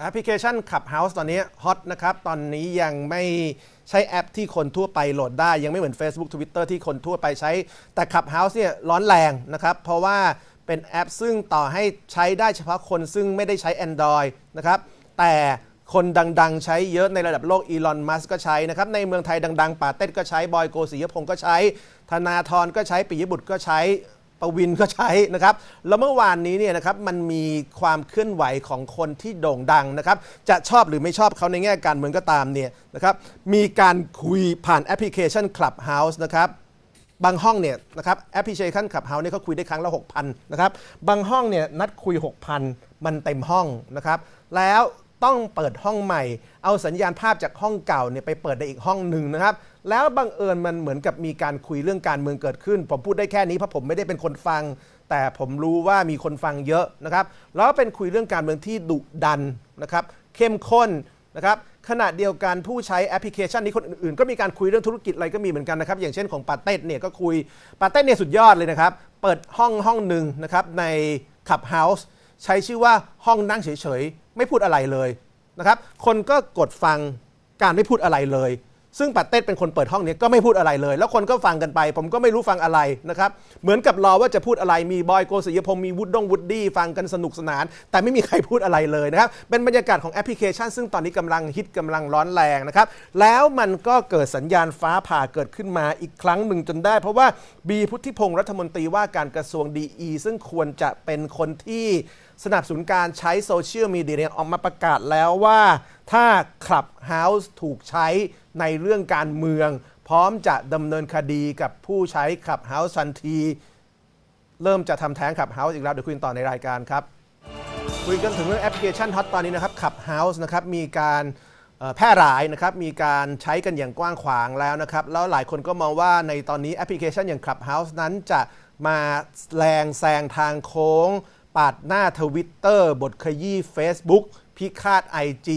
แอปพลิเคชัน Clubhouse ตอนนี้ฮอตนะครับ ตอนนี้ยังไม่ใช้แอปที่คนทั่วไปโหลดได้ ยังไม่เหมือน Facebook Twitter ที่คนทั่วไปใช้ แต่ Clubhouse เนี่ยร้อนแรงนะครับ เพราะว่าเป็นแอปซึ่งต่อให้ใช้ได้เฉพาะคนซึ่งไม่ได้ใช้ Android นะครับ แต่คนดัง ๆ ใช้เยอะในระดับโลกอีลอน มัสก็ใช้นะครับ ในเมืองไทยดัง ๆ ป่าเต้นก็ใช้ บอยโกศิยพงศ์ก็ใช้ ธนาธรก็ใช้ปิยบุตรก็ใช้ ประวินก็ใช้นะครับ แล้วเมื่อวานนี้เนี่ยนะครับมันมีความเคลื่อนไหวของคนที่โด่งดังนะครับ จะชอบหรือไม่ชอบเขาในแง่การเมืองก็ตามเนี่ยนะครับ มีการคุยผ่านแอปพลิเคชัน Clubhouse นะครับบางห้องเนี่ยนะครับแอปพลิเคชันขับเฮาเนี่ยเขาคุยได้ครั้งละ 6,000 นะครับ บางห้องเนี่ยนัดคุย 6,000 มันเต็มห้องนะครับ แล้วต้องเปิดห้องใหม่ เอาสัญญาณภาพจากห้องเก่าเนี่ยไปเปิดในอีกห้องหนึ่งนะครับ แล้วบังเอิญมันเหมือนกับมีการคุยเรื่องการเมืองเกิดขึ้น ผมพูดได้แค่นี้เพราะผมไม่ได้เป็นคนฟัง แต่ผมรู้ว่ามีคนฟังเยอะนะครับ แล้วเป็นคุยเรื่องการเมืองที่ดุดันนะครับ เข้มข้นนะครับขณะเดียวกันผู้ใช้แอปพลิเคชันนี้คนอื่นๆ ก็มีการคุยเรื่องธุรกิจอะไรก็มีเหมือนกันนะครับ อย่างเช่นของปาเต้เนี่ยก็คุยปาเต้เนี่ยสุดยอดเลยนะครับ เปิดห้องห้องหนึ่งนะครับในขับเฮาส์ใช้ชื่อว่าห้องนั่งเฉยๆ ไม่พูดอะไรเลยนะครับ คนก็กดฟังการไม่พูดอะไรเลย ซึ่งปัดเต้เป็นคนเปิดห้องนี้ก็ไม่พูดอะไรเลย แล้วคนก็ฟังกันไป ผมก็ไม่รู้ฟังอะไรนะครับเหมือนกับรอว่าจะพูดอะไรมีบอยโกศิยพงศ์มีวุฒดงวุฒิฟังกันสนุกสนาน แต่ไม่มีใครพูดอะไรเลยนะครับเป็นบรรยากาศของแอปพลิเคชัน ซึ่งตอนนี้กำลังฮิตกำลังร้อนแรงนะครับแล้วมันก็เกิดสัญญาณฟ้าผ่าเกิดขึ้นมาอีกครั้งหนึ่งจนได้ เพราะว่าบีพุทธิพงศ์รัฐมนตรีว่าการกระทรวงดีซึ่งควรจะเป็นคนที่สนับสนุนการใช้โซเชียลมีเดียเนี่ยออกมาประกาศแล้วว่า ถ้า Clubhouse ถูกใช้ ในเรื่องการเมือง พร้อมจะดำเนินคดีกับผู้ใช้ Clubhouse ทันที เริ่มจะทำแท้ง Clubhouse อีกแล้วเดี๋ยวคุยกันต่อในรายการครับ คุยกันถึงเรื่องแอปพลิเคชันฮอตตอนนี้นะครับ Clubhouse นะครับมีการแพร่หลายนะครับมีการใช้กันอย่างกว้างขวางแล้วนะครับ แล้วหลายคนก็มองว่าในตอนนี้แอปพลิเคชันอย่าง Clubhouse นั้นจะมาแรงแซงทางโค้ง ปาดหน้าทวิตเตอร์บทขยี้ Facebook พิฆาต IG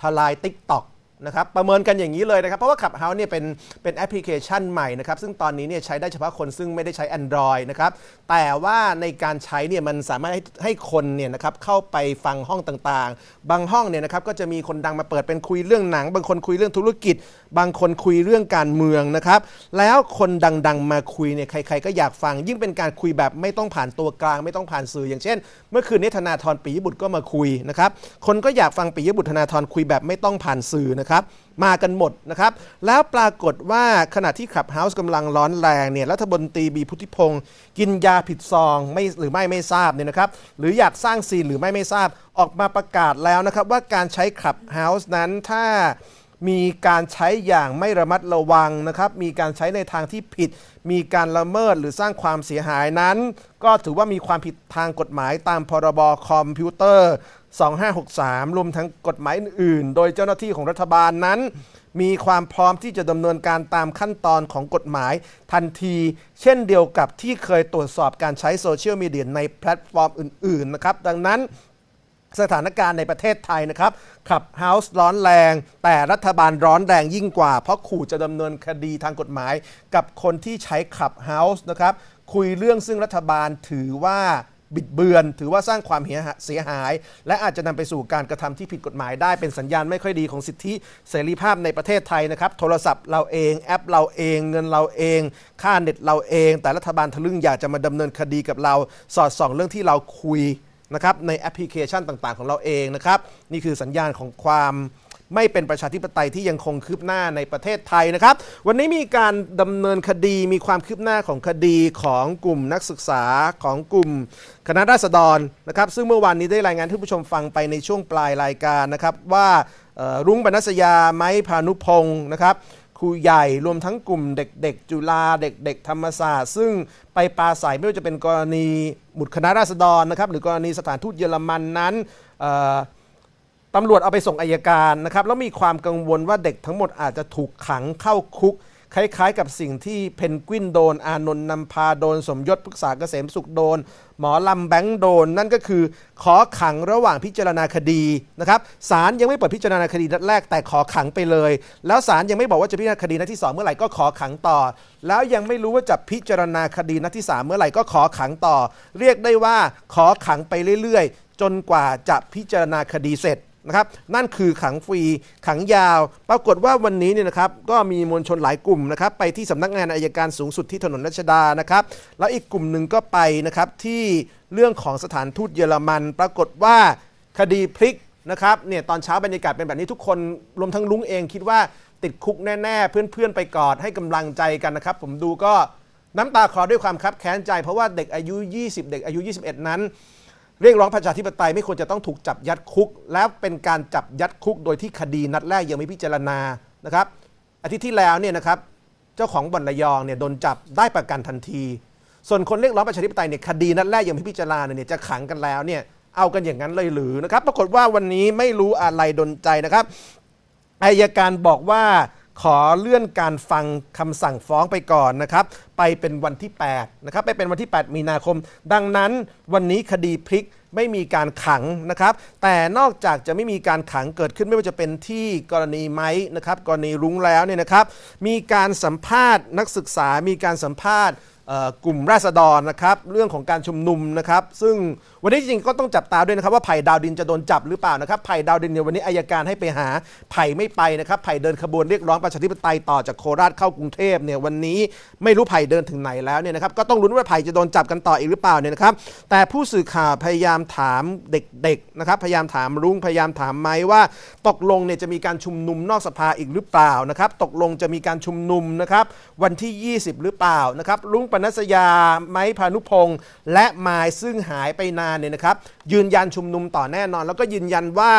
ทลาย TikTok นะครับประเมินกันอย่างนี้เลยนะครับ เพราะว่า Clubhouse เนี่ยเป็นเป็นแอปพลิเคชันใหม่นะครับ ซึ่งตอนนี้เนี่ยใช้ได้เฉพาะคนซึ่งไม่ได้ใช้ Android นะครับ แต่ว่าในการใช้เนี่ยมันสามารถให้ให้คนเนี่ยนะครับเข้าไปฟังห้องต่างๆ บางห้องเนี่ยนะครับก็จะมีคนดังมาเปิดเป็นคุยเรื่องหนัง บางคนคุยเรื่องธุรกิจ บางคนคุยเรื่องการเมืองนะครับ แล้วคนดังๆมาคุยเนี่ยใคร ๆ ก็อยากฟัง ยิ่งเป็นการคุยแบบไม่ต้องผ่านตัวกลาง ไม่ต้องผ่านสื่อ อย่างเช่น เมื่อคืนนี้ธนาธรปิยบุตรก็มาคุยนะครับ คนก็อยากฟังปิยบุตรธนาธรคุยแบบไม่ต้องผ่านสื่อนะครับมากันหมดนะครับแล้วปรากฏว่าขณะที่ขับเฮาส์กำลังร้อนแรงเนี่ยรัฐบนตรีบีพุทธิพงศ์กินยาผิดซองไม่หรือไม่ไม่ทราบเนี่ยนะครับหรืออยากสร้างซีนหรือไม่ไม่ทราบออกมาประกาศแล้วนะครับว่าการใช้ขับเฮาส์นั้นถ้ามีการใช้อย่างไม่ระมัดระวังนะครับ มีการใช้ในทางที่ผิด มีการละเมิดหรือสร้างความเสียหายนั้น ก็ถือว่ามีความผิดทางกฎหมายตามพรบคอมพิวเตอร์ 2563 รวมทั้งกฎหมายอื่นๆโดยเจ้าหน้าที่ของรัฐบาลนั้น มีความพร้อมที่จะดำเนินการตามขั้นตอนของกฎหมายทันที เช่นเดียวกับที่เคยตรวจสอบการใช้โซเชียลมีเดียในแพลตฟอร์มอื่น ๆ นะครับ ดังนั้นสถานการณ์ในประเทศไทยนะครับขับเฮาส์ร้อนแรง แต่รัฐบาลร้อนแรงยิ่งกว่า เพราะขู่จะดำเนินคดีทางกฎหมาย กับคนที่ใช้ขับเฮาส์นะครับ คุยเรื่องซึ่งรัฐบาลถือว่า บิดเบือน ถือว่าสร้างความเสียหาย และอาจจะนำไปสู่การกระทำที่ผิดกฎหมายได้เป็นสัญญาณไม่ค่อยดีของสิทธิเสรีภาพในประเทศไทยนะครับ โทรศัพท์เราเองแอปเราเอง เงินเราเอง ค่าเน็ตเราเอง แต่รัฐบาลทะลึ่งอยากจะมาดำเนินคดีกับเรา สอดส่องเรื่องที่เราคุยนะครับในแอปพลิเคชันต่างๆ ของเราเองนะครับนี่คือสัญญาณของความ ไม่เป็นประชาธิปไตยที่ยังคงคืบหน้าในประเทศไทยนะครับ วันนี้มีการดำเนินคดีมีความคืบหน้าของคดีของกลุ่มนักศึกษาของกลุ่มคณะราษฎรนะครับ ซึ่งเมื่อวานนี้ได้รายงานให้ผู้ชมฟังไปในช่วงปลายรายการนะครับ ว่ารุ้งบรรณสยาไม้พานุพงศ์นะครับครูใหญ่รวมทั้งกลุ่มเด็ก ๆ จุฬาเด็ก ๆ ธรรมศาสตร์ ซึ่งไปปราศัยไม่ว่าจะเป็นกรณีหมุดคณะราษฎรนะครับหรือกรณีสถานทูตเยอรมันนั้น ตำรวจเอาไปส่งอายการนะครับแล้วมีความกังวลว่าเด็กทั้งหมดอาจจะถูกขังเข้าคุก คล้ายๆ กับสิ่งที่เพนกวินโดน อานนท์นำพาโดน สมยศพฤกษาเกษมสุขโดน หมอลำแบงค์โดน นั่นก็คือขอขังระหว่างพิจารณาคดีนะครับศาลยังไม่เปิดพิจารณาคดีนัดแรกแต่ขอขังไปเลย แล้วศาลยังไม่บอกว่าจะพิจารณาคดีนัดที่สองเมื่อไหร่ก็ขอขังต่อ แล้วยังไม่รู้ว่าจะพิจารณาคดีนัดที่สามเมื่อไหร่ก็ขอขังต่อ เรียกได้ว่าขอขังไปเรื่อยๆ จนกว่าจะพิจารณาคดีเสร็จ นะครับนั่นคือขังฟรีขังยาว ปรากฏว่าวันนี้เนี่ยนะครับก็มีมวลชนหลายกลุ่มนะครับไปที่สำนักงานอายการสูงสุดที่ถนนรัชดานะครับแล้วอีกกลุ่มหนึ่งก็ไปนะครับที่เรื่องของสถานทูตเยอรมัน ปรากฏว่าคดีพลิกนะครับเนี่ยตอนเช้าบรรยากาศเป็นแบบนี้ทุกคนรวมทั้งลุงเองคิดว่าติดคุกแน่ๆ เพื่อนๆ ไปกอดให้กำลังใจกันนะครับ ผมดูก็น้ำตาคลอด้วยความคับแค้นใจ เพราะว่าเด็กอายุ 20 เด็กอายุ 21 นั้น เรียกร้องประชาธิปไตยไม่ควรจะต้องถูกจับยัดคุก แล้วเป็นการจับยัดคุกโดยที่คดีนัดแรกยังไม่พิจารณานะครับอาทิตย์ที่แล้วเนี่ยนะครับเจ้าของบ่อนระยองเนี่ยโดนจับได้ประกันทันที ส่วนคนเรียกร้องประชาธิปไตยเนี่ยคดีนัดแรกยังไม่พิจารณาเนี่ยจะขังกันแล้วเนี่ยเอากันอย่างนั้นเลยหรือนะครับ ปรากฏว่าวันนี้ไม่รู้อะไรดนใจนะครับอายการบอกว่า ขอเลื่อนการฟังคำสั่งฟ้องไปก่อนนะครับ ไปเป็นวันที่8นะครับ ไปเป็นวันที่ 8 มีนาคม ดังนั้นวันนี้คดีพลิกไม่มีการขังนะครับ แต่นอกจากจะไม่มีการขังเกิดขึ้นไม่ว่าจะเป็นที่กรณีไม้นะครับ กรณีรุ้งแล้วเนี่ยนะครับ มีการสัมภาษณ์นักศึกษา มีการสัมภาษณ์ กลุ่มราษฎรนะครับเรื่องของการชุมนุมนะครับซึ่งวันนี้จริงๆก็ต้องจับตาด้วยนะครับว่าไผ่ดาวดินจะโดนจับหรือเปล่านะครับไผ่ดาวดินเนี่ยวันนี้อายการให้ไปหาไผ่ไม่ไปนะครับไผ่เดินขบวนเรียกร้องประชาธิปไตยต่อจากโคราชเข้ากรุงเทพเนี่ยวันนี้ไม่รู้ไผ่เดินถึงไหนแล้วเนี่ยนะครับก็ต้องลุ้นว่าไผ่จะโดนจับกันต่ออีกหรือเปล่าเนี่ยนะครับแต่ผู้สื่อข่าวพยายามถามเด็กๆนะครับพยายามถามรุ้งพยายามถามไม้ว่าตกลงเนี่ยจะมีการชุมนุมนอกสภาอีกหรือเปล่านะครับตกลงจะมีการชุมนุมนะครับวันที่ 20 หรือเปล่านะครับรุ้งปนัสยา ไม้พานุพงศ์และมายซึ่งหายไปนานเนี่ยนะครับ ยืนยันชุมนุมต่อแน่นอน แล้วก็ยืนยันว่า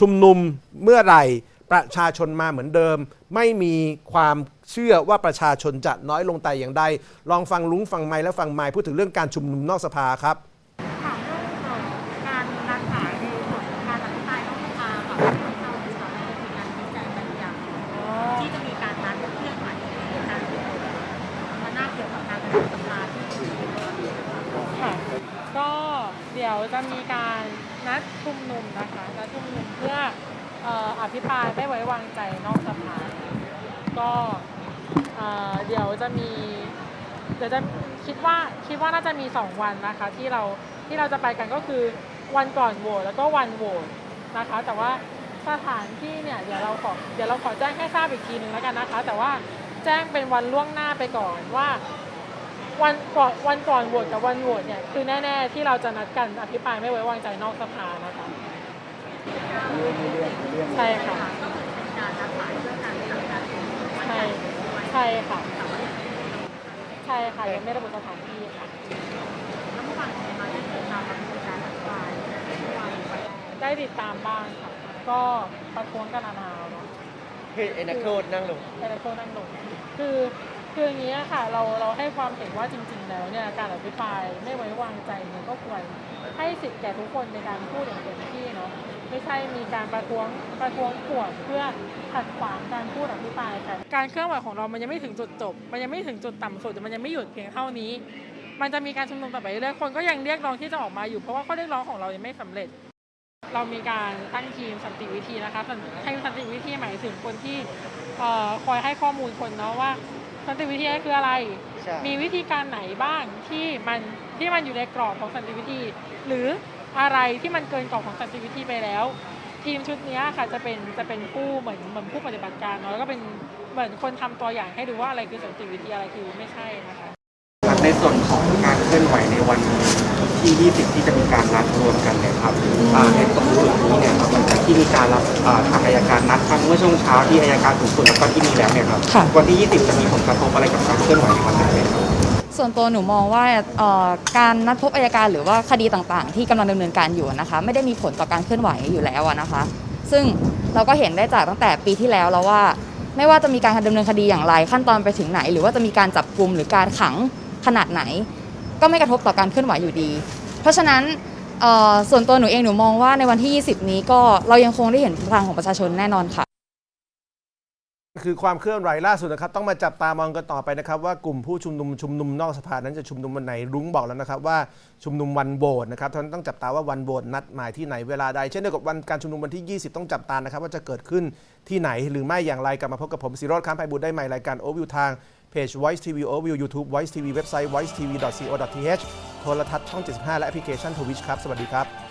ชุมนุมเมื่อไหร่ประชาชนมาเหมือนเดิม ไม่มีความเชื่อว่าประชาชนจะน้อยลงแต่อย่างใดลองฟังลุงฟังไม้และฟังไม้พูดถึงเรื่องการชุมนุมนอกสภาครับ ถามเรื่องเอ่อการรักษาในส่วนของการอภิปรายนอกสภาค่ะเราในสภาได้มีการชี้แจงไปหรือยังที่จะมีการนัดเคลื่อนไหวในการชุมนุมมันน่าเกี่ยวกับการประชุมสภาที่จะมีขึ้น ค่ะก็เดี๋ยว จะมีการนัดชุมนุมนะคะนัดชุมนุมเพื่อออภิปรายไม่ไว้วางใจนอกสภาก็เอ่อเดี๋ยวจะมีเดี๋ยวจะคิดว่าคิดว่าน่าจะมี 2 วันนะคะที่เราที่เราจะไปกันก็คือวันก่อนโหวตแล้วก็วันโหวตนะคะ แต่ว่าสถานที่เนี่ยเดี๋ยวเราขอเดี๋ยวเราขอแจ้งให้ทราบอีกทีหนึ่งแล้วกันนะคะ แต่ว่าแจ้งเป็นวันล่วงหน้าไปก่อนว่า วันก่อนวันก่อนโหวตกับวันโหวตเนี่ยคือแน่ ๆ ที่เราจะนัดกันอภิปรายไม่ไว้วางใจนอกสภานะคะใช่ค่ะเป็นการนัดหมายเพื่อการทำการชุมนุมใช่ใช่ค่ะใช่ค่ะยังไม่ระบุสถานที่ค่ะแล้วเมื่อวานเป็นมาที่ติดตามการการอภิปรายเมื่อวานไปได้ติดตามบ้างค่ะ ก็ประท้วงกันนานๆเนาะคือไอ้นักโทษนั่งลงแต่ละคนนั่งลงคือ คืออย่างนี้ค่ะเราเราให้ความเห็นว่าจริง ๆ แล้วเนี่ยการอภิปรายไม่ไว้วางใจเนี่ยก็ควรให้สิทธิ์แก่ทุกคนในการพูดอย่างเต็มที่เนาะไม่ใช่มีการประท้วงประท้วงขวดเพื่อขัดขวางการพูดอภิปรายกันการเคลื่อนไหวของเรามันยังไม่ถึงจุดจบ มันยังไม่ถึงจุดต่ำสุดมันยังไม่หยุดเพียงเท่านี้ มันจะมีการชุมนุมต่อไปเรื่อยคนก็ยังเรียกร้องที่จะออกมาอยู่เพราะว่าข้อเรียกร้องของเรายังไม่สำเร็จ เรามีการตั้งทีมสันติวิธีนะคะทีมสันติวิธีหมายถึงคนที่คอยให้ข้อมูลคนเนาะว่า สันติวิธีคืออะไรใช่มีวิธีการไหนบ้างที่มันที่มันอยู่ในกรอบของสันติวิธี หรืออะไรที่มันเกินกรอบของสันติวิธีไปแล้ว ทีมชุดเนี้ยค่ะจะเป็นจะเป็นผู้เหมือนเหมือนผู้ปฏิบัติการเนาะแล้วก็เป็นเหมือนคนทำตัวอย่างให้ดูว่าอะไรคือสันติวิธีอะไรคือไม่ใช่นะคะครับในส่วนของการเคลื่อนไหวในวัน ที่ 20 ที่จะมีการนัดรวมกันเนี่ยครับอ่าในตรงจุดนี้เนี่ยครับหลังจากที่มีการรับอ่าทางอายการนัดครั้งเมื่อช่วงเช้าที่อายการสูงสุดแล้วก็ที่มีแล้วเนี่ยครับค่ะ วันที่ 20 จะมีผลกระทบอะไรกับการเคลื่อนไหวในวันนั้นไหมครับ ส่วนตัวหนูมองว่าเอ่อการนัดพบอายการหรือว่าคดีต่างๆ ที่กำลังดำเนินการอยู่นะคะไม่ได้มีผลต่อการเคลื่อนไหวอยู่แล้วอะนะคะ ซึ่งเราก็เห็นได้จากตั้งแต่ปีที่แล้วแล้วว่า ไม่ว่าจะมีการดำเนินคดีอย่างไรขั้นตอนไปถึงไหน หรือว่าจะมีการจับกลุ่มหรือการขังขนาดไหน ก็ไม่กระทบต่อการเคลื่อนไหวอยู่ดี เพราะฉะนั้นส่วนตัวหนูเองหนูมองว่าในวันที่ 20 นี้ก็เรายังคงได้เห็นพลังของประชาชนแน่นอนค่ะ คือความเคลื่อนไหวล่าสุดนะครับ ต้องมาจับตามองกันต่อไปนะครับ ว่ากลุ่มผู้ชุมนุมชุมนุมนอกสภานั้นจะชุมนุมวันไหนรุ้งบอกแล้วนะครับ ว่าชุมนุมวันโหวตนะครับท่านต้องจับตาว่าวันโหวตนัดหมายที่ไหนเวลาใดเช่นเดียวกับวันการชุมนุมวันที่ 20 ต้องจับตานะครับ ว่าจะเกิดขึ้นที่ไหนหรือไม่อย่างไรกลับมาพบกับผมสิโรธค้ามไพบูลย์ได้ใหม่รายการโอวิวทางเพจ Voice TV Overview YouTube Voice TV เว็บไซต์ voicetv.co.th โทรทัศน์ช่อง 75 และแอปพลิเคชัน Twitch ครับสวัสดีครับ